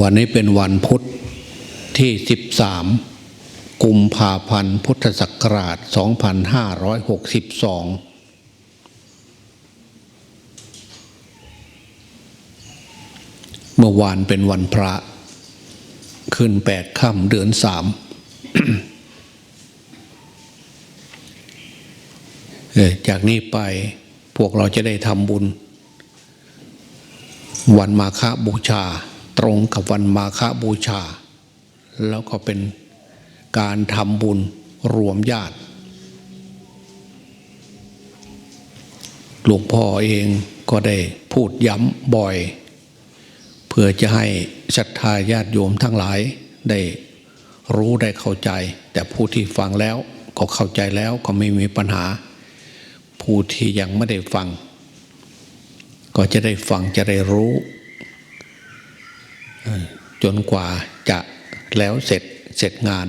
วันนี้เป็นวันพุธที่ 13 กุมภาพันธ์พุทธศักราช 2562 เมื่อวานเป็นวันพระ ขึ้นแปดค่ำเดือนสามเออจากนี้ไปพวกเราจะได้ทำบุญ วันมาฆบูชา ตรงกับวันมาฆบูชา แล้วก็เป็นการทำบุญรวมญาติ หลวงพ่อเองก็ได้พูดย้ำบ่อย เพื่อจะให้ศรัทธาญาติโยมทั้งหลายได้รู้ได้เข้าใจ แต่ผู้ที่ฟังแล้วก็เข้าใจแล้วก็ไม่มีปัญหา ผู้ที่ยังไม่ได้ฟัง ก็จะได้ฟังจะได้รู้ จนกว่าจะแล้วเสร็จเสร็จงาน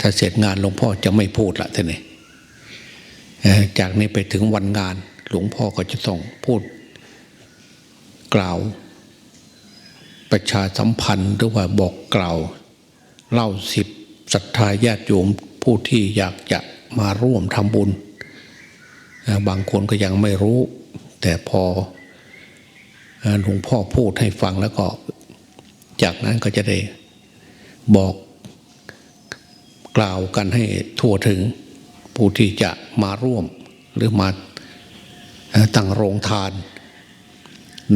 ถ้าเสร็จงานหลวงพ่อจะไม่พูดละท่านี่เอ่อจากนี้ไปถึงวันงาน หลวงพ่อก็จะต้องพูดกล่าว ประชาสัมพันธ์หรือว่าบอกกล่าว เล่าสิบศรัทธาญาติโยมผู้ที่อยากจะมาร่วมทำบุญ บางคนก็ยังไม่รู้ แต่พอหลวงพ่อพูดให้ฟังแล้วก็ จากนั้นก็จะได้บอกกล่าวกันให้ทั่วถึงผู้ที่จะมาร่วมหรือมาตั้งโรงทาน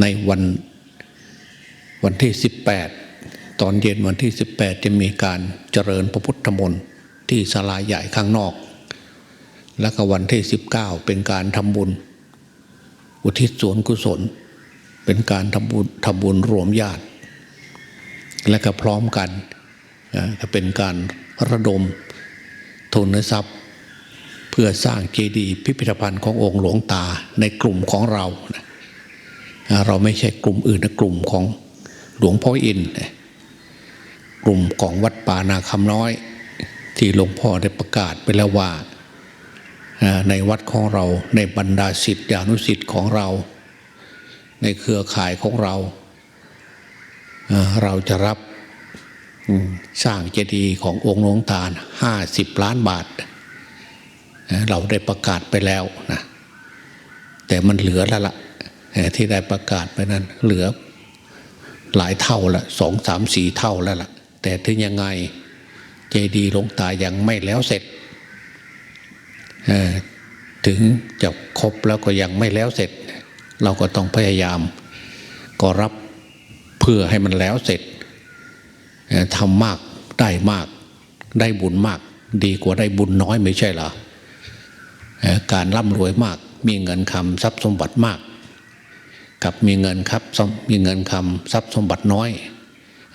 ในวันวันที่ 18 ตอนเย็นวันที่ 18 จะมีการเจริญพระพุทธมนต์ที่ศาลาใหญ่ข้างนอก แล้วก็วันที่ 19 เป็นการทำบุญ อุทิศส่วนกุศล เป็นการทำบุญทำบุญรวมญาติ และก็พร้อมกันจะเป็นการระดมทุนทรัพย์ เพื่อสร้างเจดีย์พิพิธภัณฑ์ขององค์หลวงตาในกลุ่มของเรา เราไม่ใช่กลุ่มอื่นนะกลุ่มของหลวงพ่ออิน กลุ่มของวัดป่านาคำน้อย ที่หลวงพ่อได้ประกาศไปแล้วว่าอ่าในวัดของเราในบรรดาศิษยานุศิษย์ของเรา ในเครือข่ายของเรา เราจะรับสร้างเจดีย์ขององค์หลวงตาห้าสิบล้านบาท เราได้ประกาศไปแล้วนะแต่มันเหลือแล้วละเอ่อที่ได้ประกาศไปนั้น เหลือหลายเท่าละสองสามสี่เท่าแล้วล่ะ แต่ถึงยังไงเจดีย์หลวงตายังไม่แล้วเสร็จถึงจะครบแล้วก็ยังไม่แล้วเสร็จ เราก็ต้องพยายามก็รับ พื่อให้มันแล้วเสร็จทำมากได้มาก ได้บุญมาก ดีกว่าได้บุญน้อยไม่ใช่หรอเอ่อการร่ำรวยมากมีเงินคำทรัพย์สมบัติมาก กับมีเงินครับมีเงินคำทรัพย์สมบัติน้อย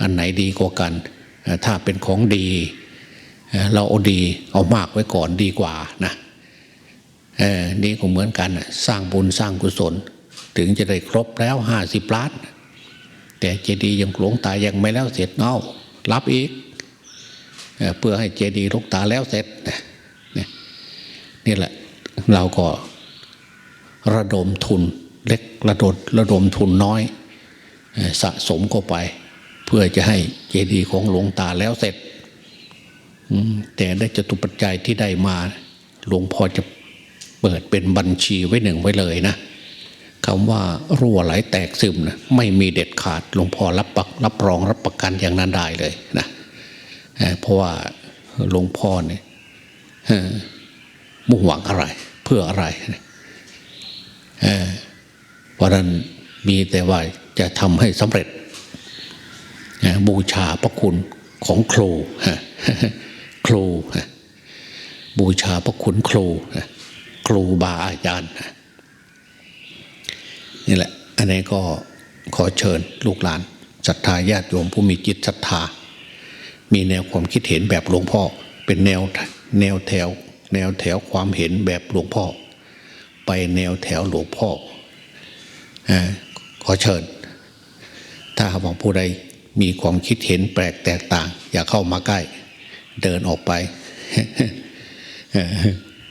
อันไหนดีกว่ากัน ถ้าเป็นของดี เราเอาดีเอามากไว้ก่อนดีกว่านะนี่ก็เหมือนกันสร้างบุญสร้างกุศล ถึงจะได้ครบแล้วห้าสิบล้าน แต่เจดีย์ยังหลวงตายังไม่แล้วเสร็จเนารับอีกเอเพื่อให้เจดีย์หลวงตาแล้วเสร็จเนี่ยนี่แหละเราก็ระดมทุนเล็กระดมระดมทุนน้อยอสะสมเข้าไป เพื่อจะให้เจดีย์ของหลวงตาแล้วเสร็จแต่ได้จตุปัจจัยที่ได้มา หลวงพ่อจะเปิดเป็นบัญชีไว้หนึ่งไว้เลยนะ คำว่ารั่วไหลแตกซึมนะไม่มีเด็ดขาดหลวงพ่อรับปักรับรองรับประกันอย่างนั้นได้เลยนะเพราะว่าหลวงพ่อเนี่ยมุ่งหวังอะไร เพื่ออะไรเพราะนั้นมีแต่ว่าจะทำให้สำเร็จบูชาพระคุณของครูครูบูชาพระคุณครูครูบาอาจารย์ นี่แหละ อันนี้ก็ขอเชิญลูกหลานศรัทธาญาติโยมผู้มีจิตศรัทธา มีแนวความคิดเห็นแบบหลวงพ่อ เป็นแนวแนวแถว แนวแถวความเห็นแบบหลวงพ่อ ไปแนวแถวหลวงพ่ออขอเชิญ ถ้าหากผู้ใดมีความคิดเห็นแปลกแตกต่าง อย่าเข้ามาใกล้ เดินออกไป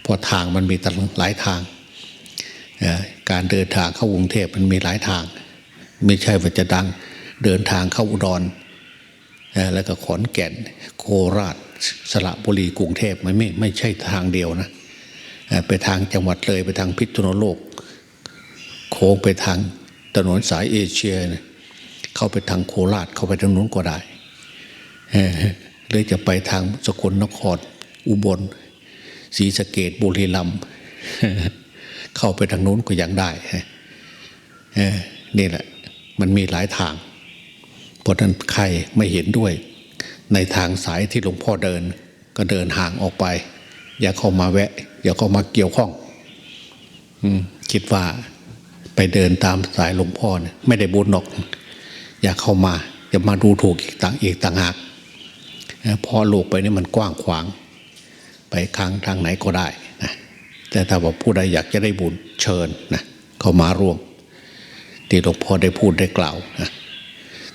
เพราะทางมันมีหลายทางอ การเดินทางเข้ากรุงเทพมันมีหลายทาง ไม่ใช่ว่าจะดังเดินทางเข้าอุดรแล้วก็ขอนแก่นโคราชสระบุรีกรุงเทพไม่ไม่ไม่ใช่ทางเดียวนะไปทางจังหวัดเลยไปทางพิษณุโลก โค้งไปทางถนนสายเอเชียเนี่ยเข้าไปทางโคราชเข้าไปทางนู้นก็ได้เออหรือจะไปทางสกลนครอุบลศรีสะเกดบุรีรัมย์ เข้าไปทางนู้นก็ยังได้นี่แหละ มันมีหลายทางเพราะนั้นใครไม่เห็นด้วย ในทางสายที่หลวงพ่อเดิน ก็เดินห่างออกไป อย่าเข้ามาแวะ อย่าเข้ามาเกี่ยวข้องคิดว่าไปเดินตามสายหลวงพ่อเนี่ยไม่ได้บุญหรอก อยากเข้ามาจะมาดูถูกอีกต่างอีกต่างหากพอโลกไปนี่มันกว้างขวาง ไปค้งทางไหนก็ได้ แต่ถ้าว่าผู้ใดอยากจะได้บุญเชิญนะเข้ามาร่วม ที่หลวงพ่อได้พูดได้กล่าวนะ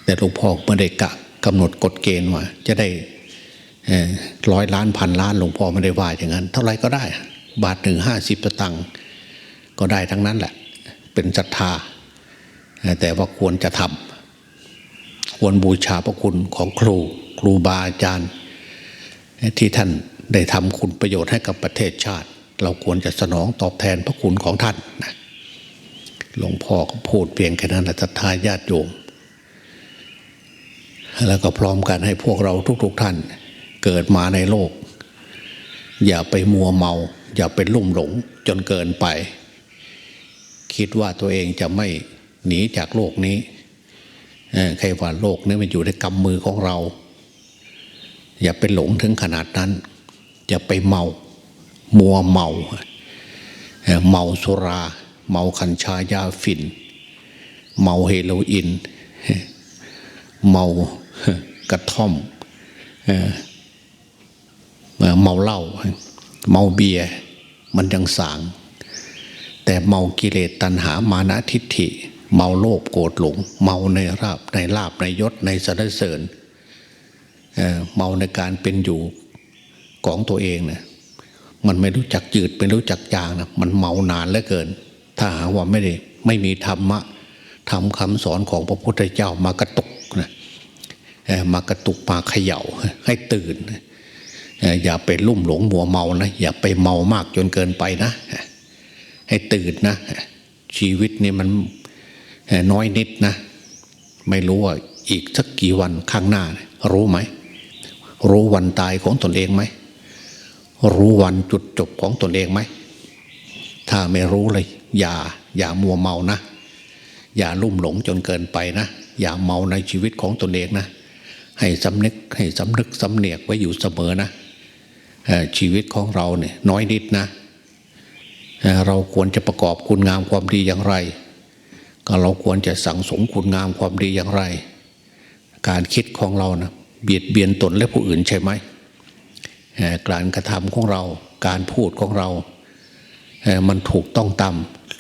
แต่หลวงพ่อไม่ได้กะกำหนดกฎเกณฑ์ว่า จะได้ร้อยล้านพันล้านหลวงพ่อไม่ได้ว่าอย่างนั้น เท่าไรก็ได้ บาทหนึ่งห้าสิบตังค์ก็ได้ทั้งนั้นแหละ เป็นศรัทธา แต่ว่าควรจะทำควรบูชาพระคุณของครู ครูบาอาจารย์ ที่ท่านได้ทำคุณประโยชน์ให้กับประเทศชาติ เราควรจะสนองตอบแทนพระคุณของท่านนะหลวงพ่อก็พูดเพียงแค่นั้นแหละศรัทธาญาติโยม แล้วก็พร้อมกันให้พวกเราทุกๆทท่าน เกิดมาในโลก อย่าไปมัวเมา อย่าไปลุ่มหลงจนเกินไป คิดว่าตัวเองจะไม่หนีจากโลกนี้เอ่อใครว่าโลกนี้มันอยู่ในกำมือของเรา อย่าไปหลงถึงขนาดนั้น อย่าไปเมา มัวเมา เมาสุรา เมาคัญชายาฝิ่น เมาเฮโรอีนเมากระท่อมเมาเหล้าเมาเบียร์มันยังสาง แต่เมากิเลสตัณหามานะทิฏฐิ เมาโลภโกรธหลง เมาในราบในลาบในยศในสรรเสริญเเมาในการเป็นอยู่ของตัวเองเนี่ย มันไม่รู้จักจืดไม่รู้จักจางนะมันเมานานเหลือเกิน ถ้าหากว่าไม่ได้ไม่มีธรรมะทำคำสอนของพระพุทธเจ้ามากระตุกนะมากระตุกมาเขย่าให้ตื่นเอ่ออย่าไปลุ่มหลงมัวเมานะอย่าไปเมามากจนเกินไปนะ ให้ตื่นนะ ชีวิตนี่มันน้อยนิดนะ ไม่รู้ว่าอีกสักกี่วันข้างหน้า รู้ไหม รู้วันตายของตนเองไหม รู้วันจุดจบของตนเองไหม ถ้าไม่รู้เลย อย่าอย่ามัวเมานะ อย่าลุ่มหลงจนเกินไปนะ อย่าเมาในชีวิตของตนเองนะ ให้สำนึกให้สำนึกสำเนียกไว้อยู่เสมอนะชีวิตของเราเนี่ยน้อยนิดนะเราควรจะประกอบคุณงามความดีอย่างไร ก็เราควรจะสั่งสมคุณงามความดีอย่างไร การคิดของเรานะเบียดเบียนตนและผู้อื่นใช่ไหม การกระทำของเรา การพูดของเรา มันถูกต้องตาม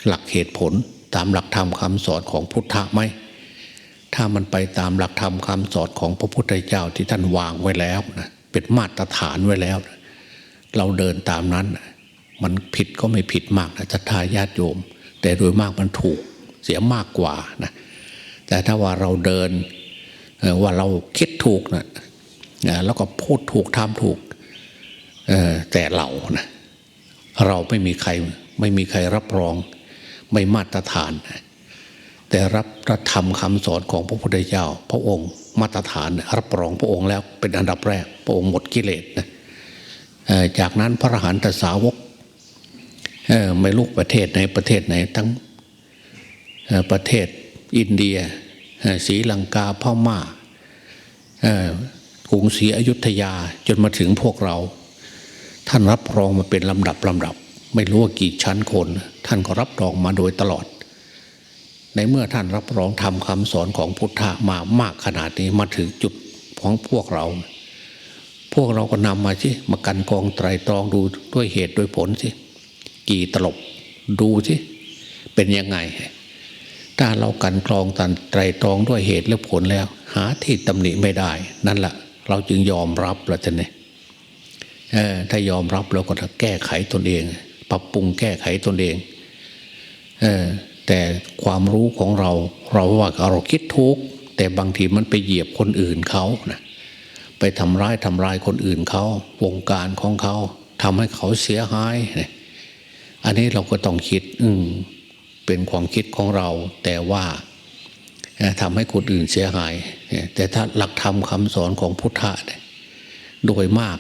หลักเหตุผลตามหลักธรรมคำสอนของพุทธะไหมถ้ามันไปตามหลักธรรมคำสอนของพระพุทธเจ้าที่ท่านวางไว้แล้วนะเป็นมาตรฐานไว้แล้ว เราเดินตามนั้น มันผิดก็ไม่ผิดมากนะศรัทาญาตโยม แต่โดยมากมันถูกเสียมากกว่านะแต่ถ้าว่าเราเดินว่าเราคิดถูกนะแล้วก็พูดถูกทำถูก แต่เรานะเราไม่มีใครไม่มีใครรับรองไม่มาตรฐาน แต่รับพระธรรมคำสอนของพระพุทธเจ้า พระองค์มาตรฐานรับรองพระองค์แล้วเป็นอันดับแรก พระองค์หมดกิเลสนะจากนั้นพระอรหันตสาวกเอ่อไม่รู้ประเทศไหนประเทศไหนทั้งประเทศอินเดียศรีลังกาพม่าเอ่อกรุงศรีอยุธยาจนมาถึงพวกเรา ท่านรับรองมาเป็นลำดับลำดับ ไม่รู้ว่ากี่ชั้นคน ท่านก็รับรองมาโดยตลอด ในเมื่อท่านรับรองทำคำสอนของพุทธะมามากขนาดนี้มาถึงจุดของพวกเรา พวกเราก็นำมาสิมากันกองไตรตรองดูด้วยเหตุด้วยผลสิกี่ตลบดูสิเป็นยังไง ถ้าเรากันกรองตันไตรตรองด้วยเหตุและผลแล้ว หาที่ตำหนิไม่ได้ นั่นแหละเราจึงยอมรับแล้วจะเนี่ย ถ้ายอมรับเราก็จะแก้ไขตนเอง ปรับปรุงแก้ไขตนเองเออแต่ความรู้ของเรา เราว่าเราคิดถูกแต่บางทีมันไปเหยียบคนอื่นเขานะไปทำร้ายทำลายคนอื่นเขาวงการของเขาทำให้เขาเสียหายนะอันนี้เราก็ต้องคิด อืเป็นความคิดของเรา แต่ว่าทำให้คนอื่นเสียหาย แต่ถ้าหลักธรรมคำสอนของพุทธะโดยมาก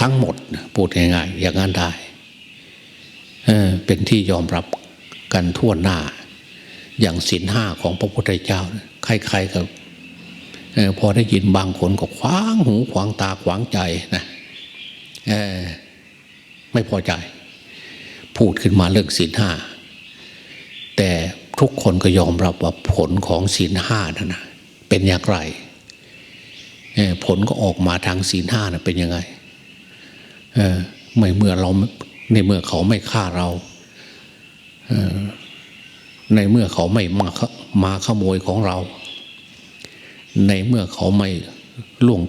ทั้งหมดพูดง่ายๆอย่างนั้นได้เออเป็นที่ยอมรับกันทั่วหน้า อย่างศีลห้าของพระพุทธเจ้าใครๆก็พอได้ยินบางคนก็ขวางหูขวางตาขวางใจนะเออไม่พอใจ พูดขึ้นมาเรื่องศีลห้าแต่ทุกคนก็ยอมรับว่าผลของศีลห้านั่นนะเป็นอย่างไร ผลก็ออกมาทางศีลห้านะเป็นยังไงไม่เมื่อเราในเมื่อเขาไม่ฆ่าเราในเมื่อเขาไม่มาขมาขโมยของเรา ในเมื่อเขาไม่ล่วง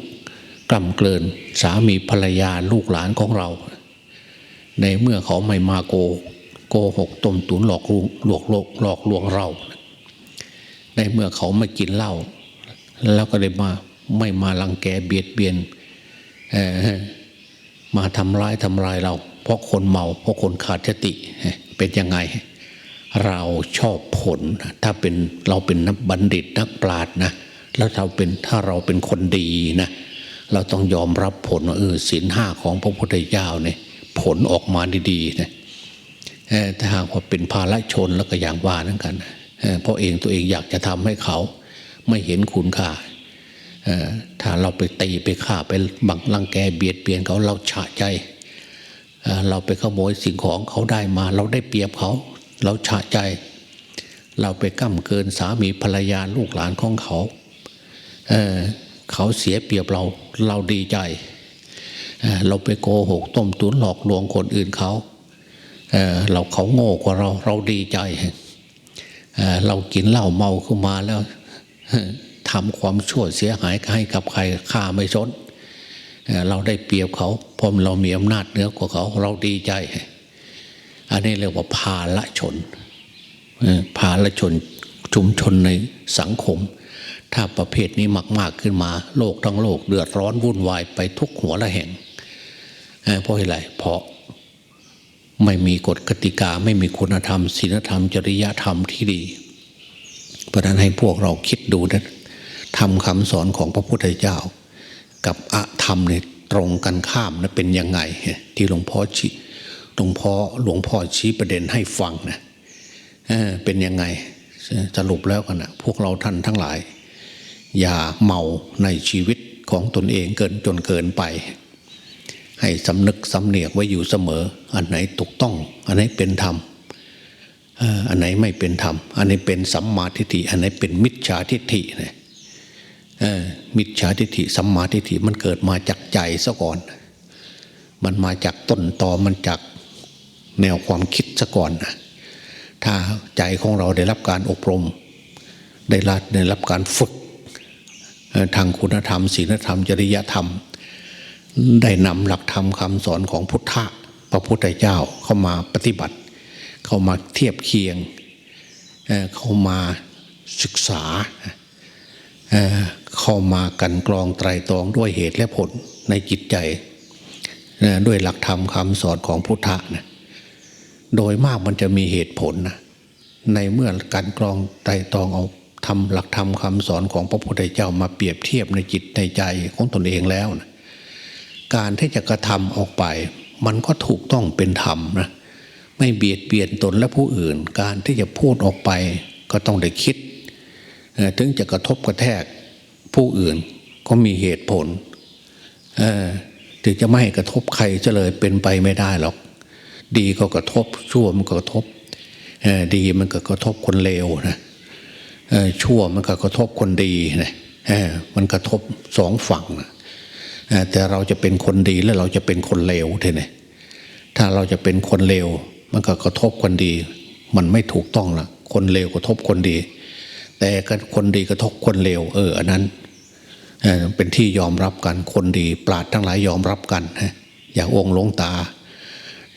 กล่ำเกลินสามีภรรยาลูกหลานของเรา ในเมื่อเขาไม่มาโกโกหกต้มตุนหลอกลวงหลอกลวงหลอกลวงเรา ในเมื่อเขาไม่กินเหล้าแล้วก็เลยมา ไม่มาลังแกเบียดเบียนมาทำร้ายทำลายเรา เพราะคนเมา เพราะคนขาดสติเป็นยังไง เราชอบผล ถ้าเป็นเราเป็นนักบัณฑิตนักปราชญ์นะแล้วเราเป็นถ้าเราเป็นคนดีนะเราต้องยอมรับผลว่าเออศีลห้าของพระพุทธเจ้าเนี่ยผลออกมาดีๆนะเอ่อถ้าหากว่าเป็นภาละชนแล้วก็อย่างว่านั่นกันเพราะเองตัวเองอยากจะทำให้เขาไม่เห็นคุณค่า ถ้าเราไปตีไปฆ่าไปบังรังแกเบียดเบียนเขาเราฉะใจ เราไปขโมยสิ่งของเขาได้มา เราได้เปรียบเขา เราฉะใจ เราไปก้ำเกินสามีภรรยาลูกหลานของเขาเเขาเสียเปรียบเราเราดีใจเเราไปโกหกต้มตุนหลอกลวงคนอื่นเขาเเราเขาโง่กว่าเราเราดีใจเเรากินเหล้าเมาขึ้นมาแล้ว ทำความชั่วเสียหายให้กับใครข้าไม่สนเราได้เปรียบเขาเพราะเรามีอำนาจเหนือกว่าเขาเราดีใจ อันนี้เรียกว่าภาละชนภาละชนชุมชนในสังคม ถ้าประเภทนี้มาก ๆขึ้นมา โลกทั้งโลกเดือดร้อนวุ่นวายไปทุกหัวละแห่งเพราะอะไรเพราะไม่มีกฎกติกาไม่มีคุณธรรมศีลธรรม จริยธรรมที่ดี เพราะนั้นให้พวกเราคิดดูนะ ทำคำสอนของพระพุทธเจ้า กับอะธรรมเนี่ยตรงกันข้ามนะเป็นยังไง ที่หลวงพ่อชี้หลวงพ่อหลวงพ่อชี้ประเด็นให้ฟังนะเเป็นยังไงสรุปแล้วกันนะพวกเราท่านทั้งหลาย อย่าเมาในชีวิตของตนเองเกินจนเกินไป ให้สำนึกสำเนียกไว้อยู่เสมอ อันไหนถูกต้อง อันไหนเป็นธรรมอันไหนไม่เป็นธรรม อันไหนเป็นสัมมาทิฏฐิ อันไหนเป็นมิจฉาทิฏฐิเนี่ย มิจฉาทิฏฐิสัมมาทิฏฐิมันเกิดมาจากใจซะก่อน มันมาจากต้นตอมันจากแนวความคิดซะก่อนนะถ้าใจของเราได้รับการอบรม ได้รับได้รับการฝึก ทางคุณธรรมศีลธรรม จริยธรรม ได้นำหลักธรรมคำสอนของพุทธะพระพุทธเจ้าเข้ามาปฏิบัติ เข้ามาเทียบเคียง เข้ามาศึกษา เข้ามากันกรองไตรตรองด้วยเหตุและผลในจิตใจด้วยหลักธรรมคำสอนของพุทธะนะโดยมากมันจะมีเหตุผลนะในเมื่อการกรองไตรตรองเอาทำหลักธรรมคำสอนของพระพุทธเจ้ามาเปรียบเทียบในจิตในใจของตนเองแล้วนะการที่จะกระทำออกไป มันก็ถูกต้องเป็นธรรมนะไม่เบียดเบียนตนและผู้อื่น การที่จะพูดออกไปก็ต้องได้คิด ถึงจะกระทบกระแทกผู้อื่นก็มีเหตุผลถึงจะไม่กระทบใครจะเลยเป็นไปไม่ได้หรอก ดีก็กระทบชั่วมันก็กระทบดีมันก็กระทบคนเลวนะชั่วมันก็กระทบคนดีนะมันกระทบสองฝั่งนะแต่เราจะเป็นคนดีแล้วเราจะเป็นคนเลวเท่นี่ถ้าเราจะเป็นคนเลวมันก็กระทบคนดี มันไม่ถูกต้องละคนเลวกระทบคนดี แต่คนดีกระทบคนเลวเอออันนั้นเป็นที่ยอมรับกันคนดี ปราดทั้งหลายยอมรับกันอย่าองค์หลงตา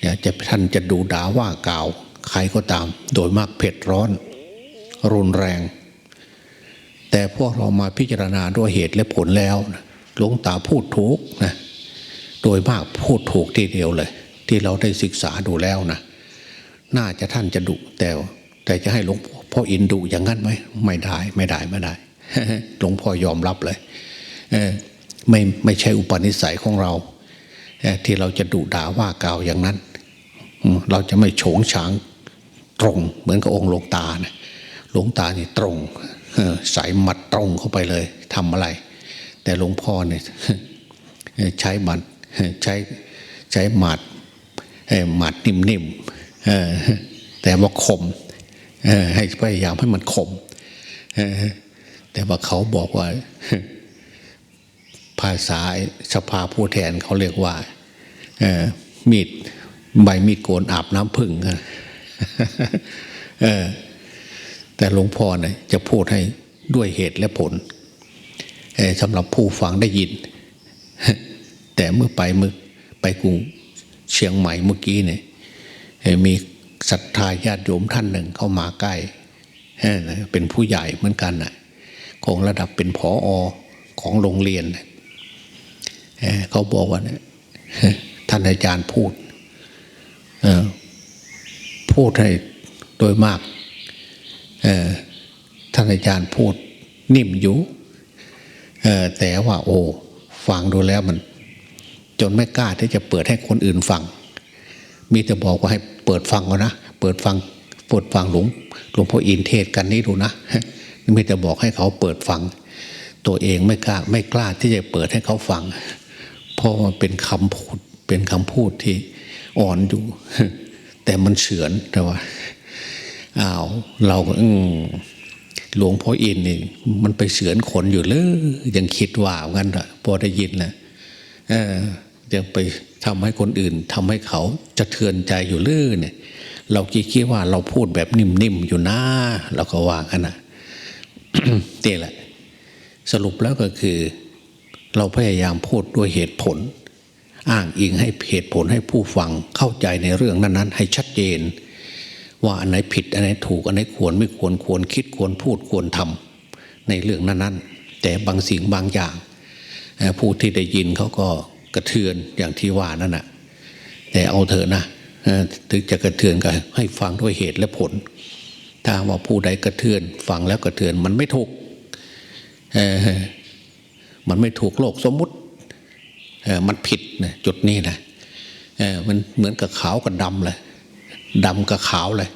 อย่าจะท่านจะดูด่าว่ากล่าว ใครก็ตาม โดยมากเผ็ดร้อน รุนแรง แต่พวกเรามาพิจารณาด้วยเหตุและผลแล้วนะหลวงตาพูดถูกนะโดยมากพูดถูกทีเดียวเลย ที่เราได้ศึกษาดูแล้วนะน่าจะท่านจะดุแต่แต่จะให้หลวงพ่อ พ่ออินดุอย่างนั้นไหมไม่ได้ไม่ได้ไม่ได้หลวงพ่อยอมรับเลยเไม่ไม่ใช่อุปนิสัยของเราเที่เราจะดุด่าว่ากล่าวอย่างนั้น เราจะไม่โฉงฉางตรงเหมือนกับองค์หลวงตานะหลวงตานี่ตรงส่หมัดตรงเข้าไปเลยทำอะไร แต่หลวงพ่อเนี่ยใช้มัดใช้ใช้หมัดหมัดนิ่มๆแต่ว่าคม ให้พยายามให้มันคมแต่ว่าเขาบอกว่า ภาษาสภาผู้แทนเขาเรียกว่ามีดใบมีดโกนอาบน้ำผึ้งแต่หลวงพ่อเนี่ยจะพูดให้ด้วยเหตุและผลสำหรับผู้ฟังได้ยิน แต่เมื่อไปเมื่อไปกรุงเชียงใหม่เมื่อกี้เนี่ยมี ศรัทธาญาติโยมท่านหนึ่งเข้ามาใกล้เป็นผู้ใหญ่เหมือนกันนะของระดับเป็นผออของโรงเรียนเขาบอกว่าเนี่ยท่านอาจารย์พูดพูดให้โดยมากท่านอาจารย์พูดนิ่มอยู่แต่ว่าโอ้ฟังดูแล้วมัน จนไม่กล้าที่จะเปิดให้คนอื่นฟัง มีแต่บอกว่าให้เปิดฟังก่อนนะ เปิดฟังเปิดฟังหลวงหลวงพ่ออินเทศกันนี้ดูนะไมีแต่บอกให้เขาเปิดฟัง ตัวเองไม่กล้าไม่กล้าที่จะเปิดให้เขาฟัง เพราะมันเป็นคำพูดเป็นคำพูดที่อ่อนอยู่ แต่มันเฉือนแต่ว่าอ้าวเราก็อืมหลวงพ่ออินนี่มันไปเฉือนขนอยู่เลยยังคิดว่างั้นอะพอได้ยินนะเออ ยังไปทำให้คนอื่นทำให้เขาจะเทือนใจอยู่เรื่อยเนี่ย เราคิดว่าเราพูดแบบนิ่มๆอยู่นะเราก็ว่ากันนะนี่แหละ สรุปแล้วก็คือ เราพยายามพูดด้วยเหตุผล อ้างอิงให้เหตุผลให้ผู้ฟังเข้าใจในเรื่องนั้น ๆ ให้ชัดเจน ว่าอันไหนผิดอันไหนถูกอันไหนควรไม่ควรควรคิดควรพูดควรทำในเรื่องนั้น ๆ แต่บางสิ่งบางอย่างผู้ที่ได้ยินเขาก็ กระเทือนอย่างที่ว่านั่นแหะแต่เอาเถอะนะถึงจะกระเทือนก็ให้ฟังด้วยเหตุและผล ถ้าว่าผู้ใดกระเทือน ฟังแล้วกระเทือนมันไม่ถูกมันไม่ถูกโลกสมมุติมันผิดนะจุดนี้นะมันเหมือนกับขาวกับดำเลยดำกับขาวเลย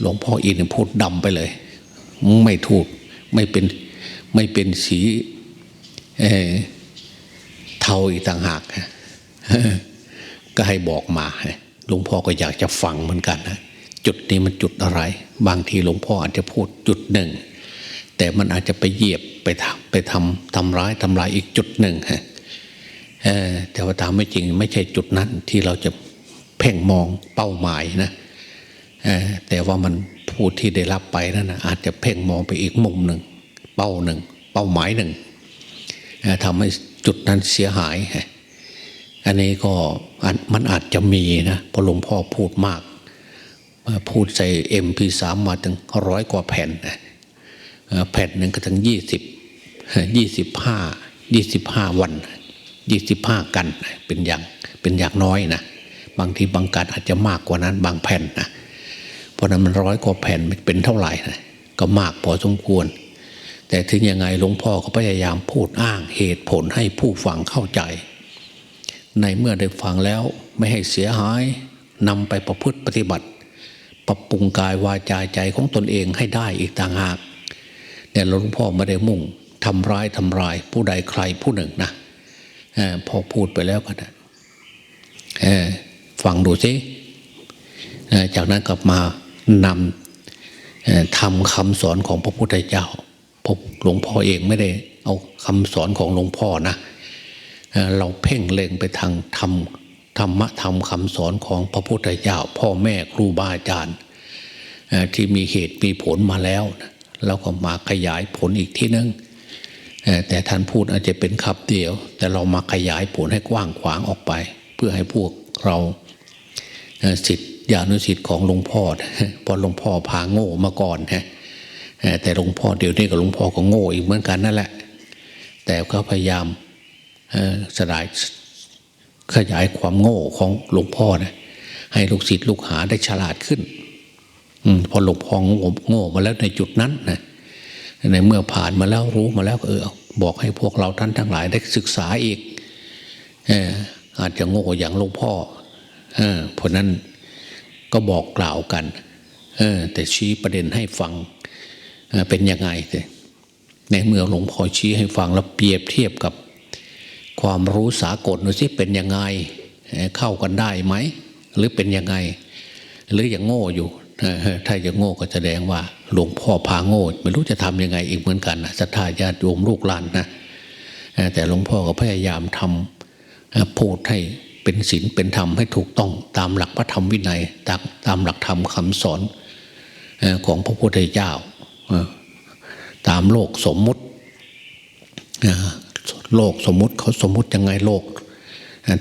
หลวงพ่ออินพูดดำไปเลย ไม่ถูกไม่เป็นไม่เป็นสี เอ่อเทาอีกต่างหากก็ให้บอกมาหลวงพ่อก็อยากจะฟังเหมือนกันนะจุดนี้มันจุดอะไร บางทีหลวงพ่ออาจจะพูดจุดหนึ่ง แต่มันอาจจะไปเหยียบไปทำไปทำทำร้ายทำลายอีกจุดหนึ่งฮะแต่ว่าตามไม่จริงไม่ใช่จุดนั้นที่เราจะเพ่งมองเป้าหมายนะแต่ว่ามันผู้ที่ได้รับไปนั่นนะอาจจะเพ่งมองไปอีกมุมหนึ่งเป้าหนึ่ง เป้าหมายหนึ่งทำให้ จุดนั้นเสียหาย อันนี้ก็มันอาจจะมีนะเพราะหลวงพ่อพูดมาก พูดใส่เอ็มพีสามมาถึงร้อยกว่าแผ่นนะแผ่นหนึ่งก็ถึงยี่สิบยี่สิบห้ายี่สิบห้าวันยี่สิบห้ากันเป็นอย่างเป็นอย่างน้อยนะบางทีบางการอาจจะมากกว่านั้นบางแผ่นนะเพราะนั้นมันร้อยกว่าแผ่นมันเป็นเท่าไหร่นะก็มากพอสมควร แต่ถึงยังไงหลวงพ่อก็พยายามพูดอ้างเหตุผลให้ผู้ฟังเข้าใจ ในเมื่อได้ฟังแล้วไม่ให้เสียหายนำไปประพฤติปฏิบัติ ปรับปรุงกายวาจาใจของตนเองให้ได้อีกต่างหากเนี่ยหลวงพ่อไม่ได้มุ่งทำร้ายทำลายผู้ใดใครผู้หนึ่งนะอพอพูดไปแล้วก็นะฟังดูสิจากนั้นกลับมานำทำคำสอนของพระพุทธเจ้า พบหลวงพ่อเองไม่ได้เอาคำสอนของหลวงพ่อนะเราเพ่งเล็งไปทางธรรมธรรมะธรรมคำสอนของพระพุทธเจ้าพ่อแม่ครูบาอาจารย์ที่มีเหตุมีผลมาแล้วเราก็มาขยายผลอีกที่นึงเอ่อแต่ท่านพูดอาจจะเป็นคำเดียว แต่เรามาขยายผลให้กว้างขวางออกไป เพื่อให้พวกเราสิทธิญาณุสิทธิ์ของหลวงพ่อพอหลวงพ่อพาโง่มาก่อนฮะ แต่หลวงพ่อเดี๋ยวนี้กับหลวงพ่อก็โง่อีกเหมือนกันนั่นแหละ แต่ก็พยายามสลายขยายความโง่ของหลวงพ่อนะให้ลูกศิษย์ลูกหาได้ฉลาดขึ้นอพอหลวงพ่อโง่โง่มาแล้วในจุดนั้นนะในเมื่อผ่านมาแล้วรู้มาแล้วเออบอกให้พวกเราท่านทั้งหลายได้ศึกษาอีกเอออาจจะโง่อย่างหลวงพ่อเออเพราะนั้นก็บอกกล่าวกันเออแต่ชี้ประเด็นให้ฟัง เป็นยังไงแต่ในเมื่อหลวงพ่อชี้ให้ฟังแล้วเปรียบเทียบกับความรู้สากลดูสิเป็นยังไงเข้ากันได้ไหม หรือเป็นยังไง หรือยังโง่อยู่ถ้ายังโง่ก็แสดงว่า หลวงพ่อพาโง่ไม่รู้จะทำยังไงอีกเหมือนกันนะศรัทธาญาติโยมลูกหลานนะแต่หลวงพ่อก็พยายามทำเอ่อพูดให้เป็นศีลเป็นธรรมให้ถูกต้องตามหลักพระธรรมวินัยตามตามหลักธรรมคำสอนของพระพุทธเจ้า ตามโลกสมมุติโลกสมมุติเขาสมมุติยังไงโลก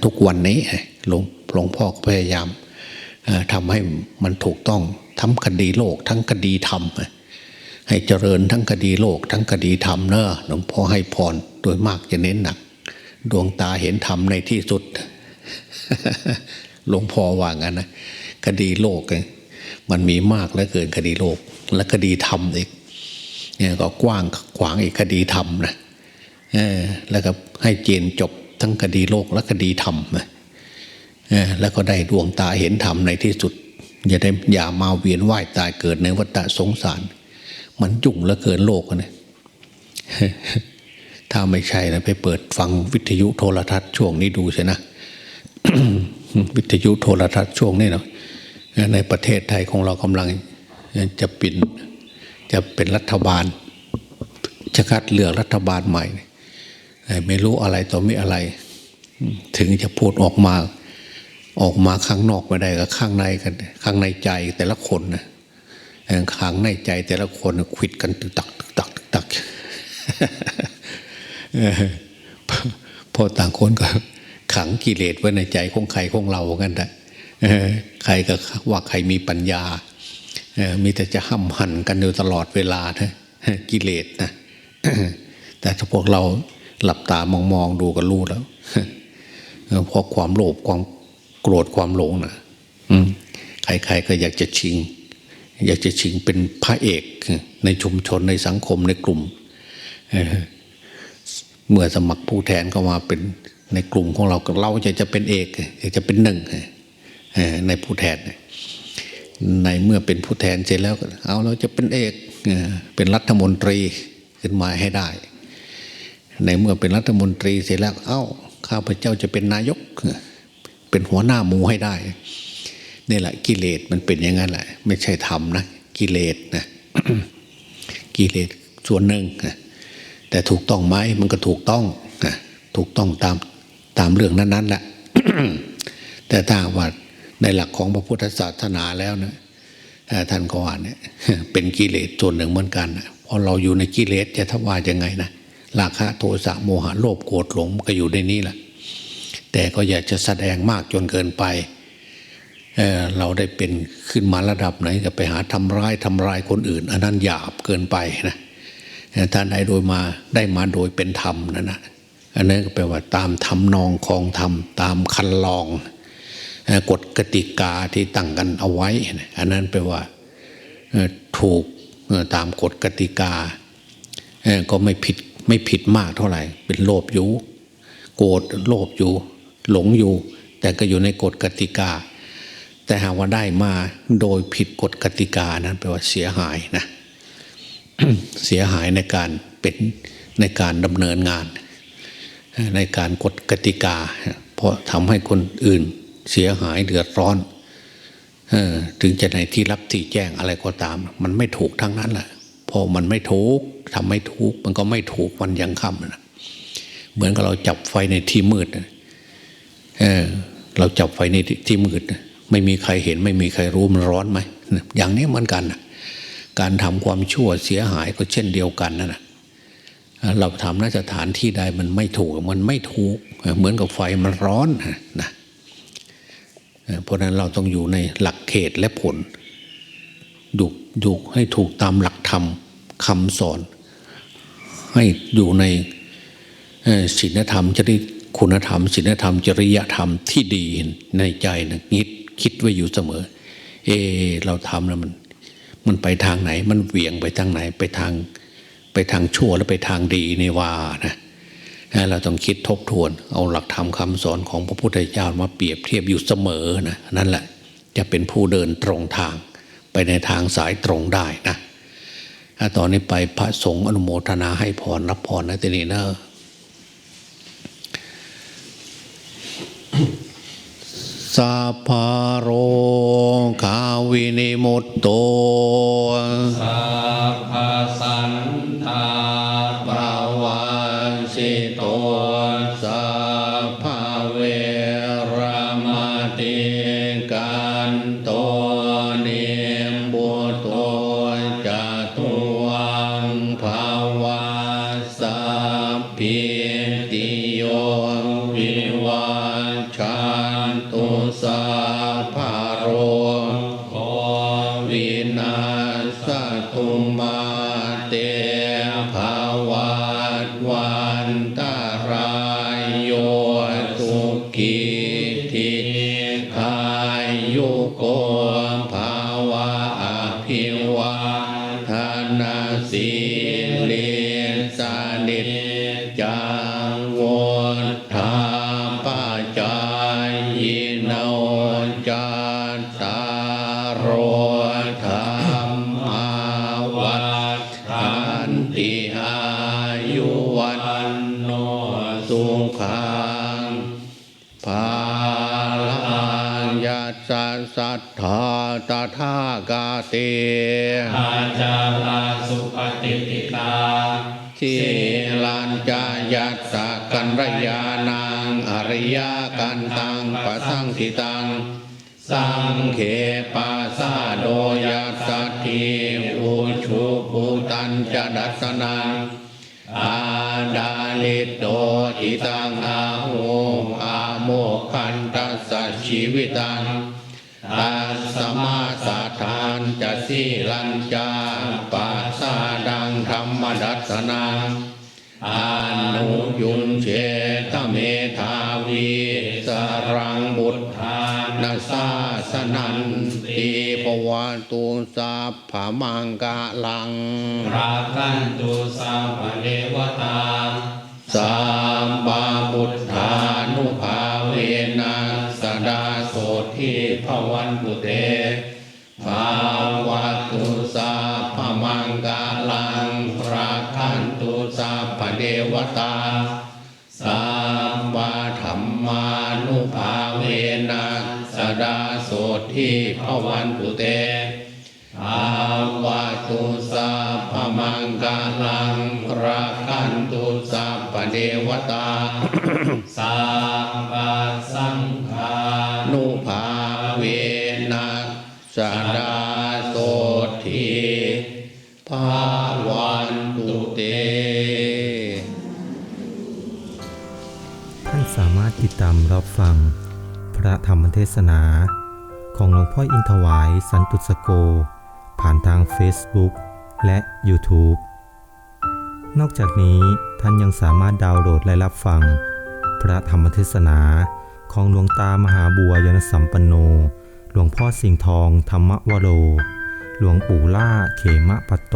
ทุกวันนี้หลวงหลวงพ่อพยายามทำให้มันถูกต้องทั้งคดีโลก ทั้งคดีธรรมให้เจริญทั้งคดีโลก ทั้งคดีธรรมเนอะหลวงพ่อให้พรโดยมากจะเน้นหนัก ดวงตาเห็นธรรมในที่สุดหลวงพ่อว่างั้นนะคดีโลกมันมีมากเหลือเกินคดีโลก และคดีธรรมอีกเนี่ยก็กว้างขวางอีกคดีธรรมนะแล้วก็ให้เจนจบทั้งคดีโลกและคดีธรรมนะแล้วก็ได้ดวงตาเห็นธรรมในที่สุด อย่าได้อย่ามาเวียนว่ายตายเกิดในวัฏสงสาร มันยุ่งเหลือเกินโลกอะเนี่ยถ้าไม่ใช่นะไปเปิดฟังวิทยุโทรทัศน์ช่วงนี้ดูใช่นะวิทยุโทรทัศน์ช่วงนี้เนาะในประเทศไทยของเรากำลัง จะเป็นจะเป็นรัฐบาลจะคัดเลือกรัฐบาลใหม่ ไม่รู้อะไรต่อไม่อะไร ถึงจะพูดออกมาออกมาข้างนอกไม่ได้ก็ข้างในกัน ข้างในใจแต่ละคนนะข้างในใจแต่ละคนน่ะควิดกันตึกตักตึกตักตึกตักพอต่างคนก็ขังกิเลสไว้ในใจของใครของเรากันนะใครก็ว่าใครมีปัญญา มีแต่จะห้ำหันกันอยู่ตลอดเวลานะกิเลสนะแต่ถ้าพวกเราหลับตามองมองดูก็รู้แล้วเพราะความโลภความโกรธความหลงนะใครๆก็อยากจะชิง อยากจะชิงเป็นพระเอกในชุมชนในสังคมในกลุ่มเมื่อสมัครผู้แทนก็มาเป็นในกลุ่มของเราเราจะจะเป็นเอกอยากจะเป็นหนึ่งในผู้แทน ในเมื่อเป็นผู้แทนเสร็จแล้วเอาเราจะเป็นเอกเป็นรัฐมนตรีขึ้นมาให้ได้ ในเมื่อเป็นรัฐมนตรีเสร็จแล้วเอ้าข้าพเจ้าจะเป็นนายก เป็นหัวหน้าหมูให้ได้นี่แหละกิเลสมันเป็นอย่างนั้นแหละ ไม่ใช่ธรรมนะกิเลสนะกิเลสส่วนหนึ่งแต่ถูกต้องไหมมันก็ถูกต้องถูกต้องตามตามเรื่องนั้นๆแหละแต่ถ้าว่า ในหลักของพระพุทธศาสนาแล้วนะท่านก็ว่าเนี่ยเป็นกิเลสส่วนหนึ่งเหมือนกันนะเพราะเราอยู่ในกิเลสจะทว่ายังไงนะราคะโทสะโมหะโลภโกรธหลงก็อยู่ในนี้แหละแต่ก็อย่าจะแสดงมากจนเกินไปเเราได้เป็นขึ้นมาระดับไหนก็ไปหาทำร้ายทำลายคนอื่น อันนั้นหยาบเกินไปนะท่านใดโดยมาได้มาโดยเป็นธรรมนั่นนะอันนั้นก็แปลว่าตามทำนองคองธรรมตามคันลอง กฎกติกาที่ตั้งกันเอาไว้ อันนั้นแปลว่าถูกตามกฎกติกา ก็ไม่ผิดไม่ผิดมากเท่าไหร่ เป็นโลภอยู่ โกรธโลภอยู่ หลงอยู่ แต่ก็อยู่ในกฎกติกา แต่หากว่าได้มาโดยผิดกฎกติกานั้นแปลว่าเสียหายนะเสียหายในการเป็นในการดำเนินงาน ในการกฎกติกา เพราะทำให้คนอื่น เสียหายเดือดร้อนออถึงจะในที่รับที่แจ้งอะไรก็ตาม มันไม่ถูกทั้งนั้นแหละพอมันไม่ถูกทำไม่ถูก มันก็ไม่ถูกวันยังค่ำนะเหมือนกับเราจับไฟในที่มืดเออเราจับไฟในที่มืด ไม่มีใครเห็น ไม่มีใครรู้มันร้อนไหมอย่างนี้เหมือนกันนะการทำความชั่วเสียหายก็เช่นเดียวกันนะนแหะเราทำนสถานที่ใดมันไม่ถูก มันไม่ถูก เหมือนกับไฟมันร้อนนะ เพราะนั้นเราต้องอยู่ในหลักเขตและผลดูดูให้ถูกตามหลักธรรมคำสอน ให้อยู่ในศีลธรรมจริยคุณธรรมศีลธรรม จริยธรรมที่ดีในใจนะคิดคิดไว้อยู่เสมอเออเราทำแล้วมัน มันไปทางไหน มันเหวี่ยงไปทางไหนไปทาง ไปทางชั่วแล้วไปทางดีในว่านะนะ เราต้องคิดทบทวน เอาหลักธรรมคำสอนของพระพุทธเจ้ามาเปรียบเทียบอยู่เสมอนะนั่นแหละจะเป็นผู้เดินตรงทาง ไปในทางสายตรงได้นะถ้าตอนนี้ไปพระสงฆ์อนุโมทนาให้พรรับพรนะทีนี้นะสัพพะโรคาวินิมุตโตสัพพ รยานังอริยกันตังปะสังทิตัง สังเขปาสาโดยัสสะทีอุชุปุตัญจะดัสนังอาดาลิโตอิตังอาหูอาโมคันตัสชีวิตังอาสมาสาทานจะสีลัญจาปาสาดังธรรมดัสนัง อานุยุนเชตเมธาวีสรังบุตธานาสาสนันตีปวาตุสาผามังกาลังราคันตุสัพพะเทวตาสามบาบุตธานุภาเวนะสดาโสทิภวันตุเต วตาสัมวาธรรมานุภาเวนะสดาโสทิภวันตุเตภาวะตุสาพมังกาลังราคันตุสาพเดวตาสัพพสังฆานุภาเวนะสดาโสที ติดตามรับฟัง พระธรรมเทศนา ของหลวงพ่ออินทวายสันตุสโก ผ่านทาง Facebook และ YouTube นอกจากนี้ท่านยังสามารถดาวน์โหลดและรับฟัง พระธรรมเทศนาของหลวงตามหาบัวยนสัมปันโน หลวงพ่อสิงห์ทองธรรมวโร หลวงปู่ล่าเขมะปัโต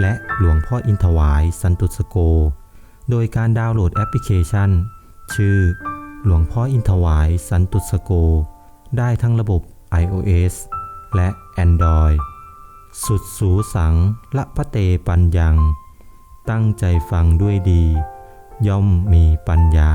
และหลวงพ่ออินทวายสันตุสโก โดยการดาวน์โหลดแอปพลิเคชัน ชื่อ หลวงพ่ออินทวายสันตุสโก ได้ทั้งระบบ iOS และ Android สุดสูสังละพะเตปัญญัง ตั้งใจฟังด้วยดี ย่อมมีปัญญา